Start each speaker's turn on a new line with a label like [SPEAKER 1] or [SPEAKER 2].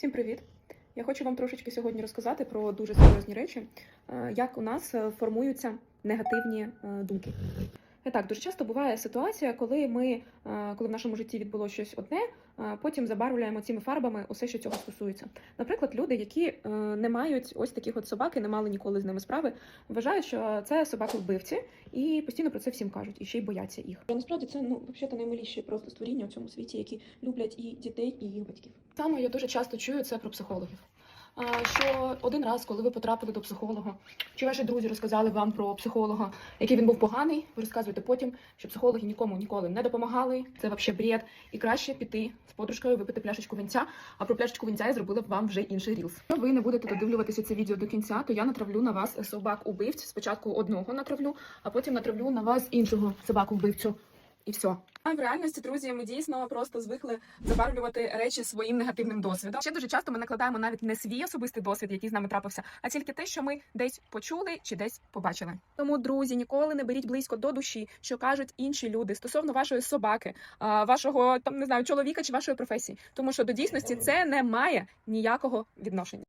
[SPEAKER 1] Всім привіт! Я хочу вам трошечки сьогодні розказати про дуже серйозні речі, е, як у нас е, формуються негативні е, думки. І так, дуже часто буває ситуація, коли ми, е, коли в нашому житті відбулося щось одне, е, потім забарвлюємо цими фарбами усе, що цього стосується. Наприклад, люди, які е, не мають ось таких от собак і не мали ніколи з ними справи, вважають, що це собаки вбивці, і постійно про це всім кажуть, і ще й бояться їх. Насправді це ну взагалі наймиліші просто створіння у цьому світі, які люблять і дітей, і їх батьків. Саме я дуже часто чую це про психологів. Що один раз, коли ви потрапили до психолога, чи ваші друзі розказали вам про психолога, який він був поганий, ви розказуєте потім, що психологи нікому ніколи не допомагали. Це взагалі бред. І краще піти з подружкою, випити пляшечку вінця. А про пляшечку вінця я зробила б вам вже інший рілс. Якщо ви не будете додивлюватися це відео до кінця, то я натравлю на вас собак убивць. Спочатку одного натравлю, а потім натравлю на вас іншого собаку вбивцю. І все. А в реальності, друзі, ми дійсно просто звикли забарвлювати речі своїм негативним досвідом. Ще дуже часто ми накладаємо навіть не свій особистий досвід, який з нами трапився, а тільки те, що ми десь почули чи десь побачили. Тому, друзі, ніколи не беріть близько до душі, що кажуть інші люди стосовно вашої собаки, вашого там не знаю чоловіка чи вашої професії, тому що до дійсності це не має ніякого відношення.